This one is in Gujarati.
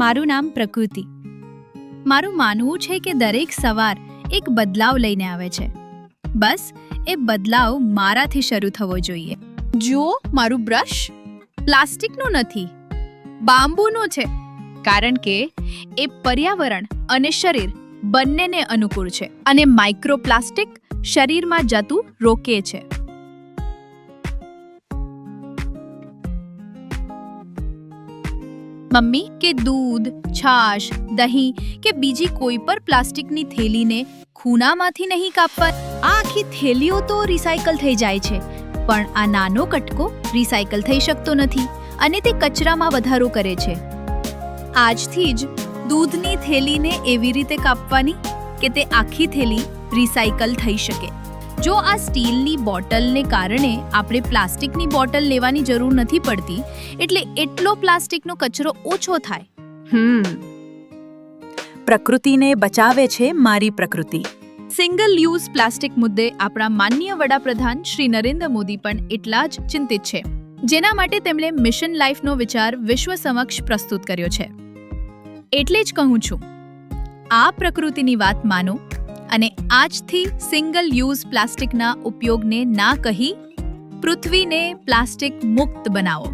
મારું નામ પ્રકૃતિ. મારું માનવું છે કે દરેક સવાર એક બદલાવ લઈને આવે છે. બસ, એ બદલાવ મારાથી શરૂ થવો જોઈએ. જુઓ, મારું બ્રશ પ્લાસ્ટિકનું નથી, બાંબુનો છે, કારણ કે એ પર્યાવરણ અને શરીર બંનેને અનુકૂળ છે અને માઇક્રોપ્લાસ્ટિક શરીરમાં જતું રોકે છે. મમ્મી, કે દૂધ, છાશ, દહીં, કે બીજી કોઈ પણ પ્લાસ્ટિકની થેલીને ખૂનામાંથી નહીં કાપવા આ આખી થેલીઓ તો રિસાયકલ થઈ જાય છે, પણ આ નાનો કટકો રિસાયકલ થઈ શકતો નથી અને તે કચરામાં વધારો કરે છે. આજથી જ દૂધની થેલીને એવી રીતે કાપવાની કે તે આખી થેલી રિસાયકલ થઈ શકે. જો આ સ્ટીલની બોટલને કારણે આપણે પ્લાસ્ટિકની બોટલ લેવાની જરૂર નથી પડતી એટલે એટલો પ્લાસ્ટિકનો કચરો ઓછો થાય. હમ. પ્રકૃતિને બચાવે છે મારી પ્રકૃતિ. સિંગલ યુઝ પ્લાસ્ટિક મુદ્દે આપણા માન્ય વડાપ્રધાન શ્રી નરેન્દ્ર મોદી પણ એટલા જ ચિંતિત છે. જેના માટે તેમણે મિશન લાઈફનો વિચાર વિશ્વ સમક્ષ પ્રસ્તુત કર્યો છે. એટલે જ કહું છું આ પ્રકૃતિની વાત માનો અને આજથી સિંગલ યુઝ પ્લાસ્ટિકના ઉપયોગને ના કહી પૃથ્વીને પ્લાસ્ટિક મુક્ત બનાવો.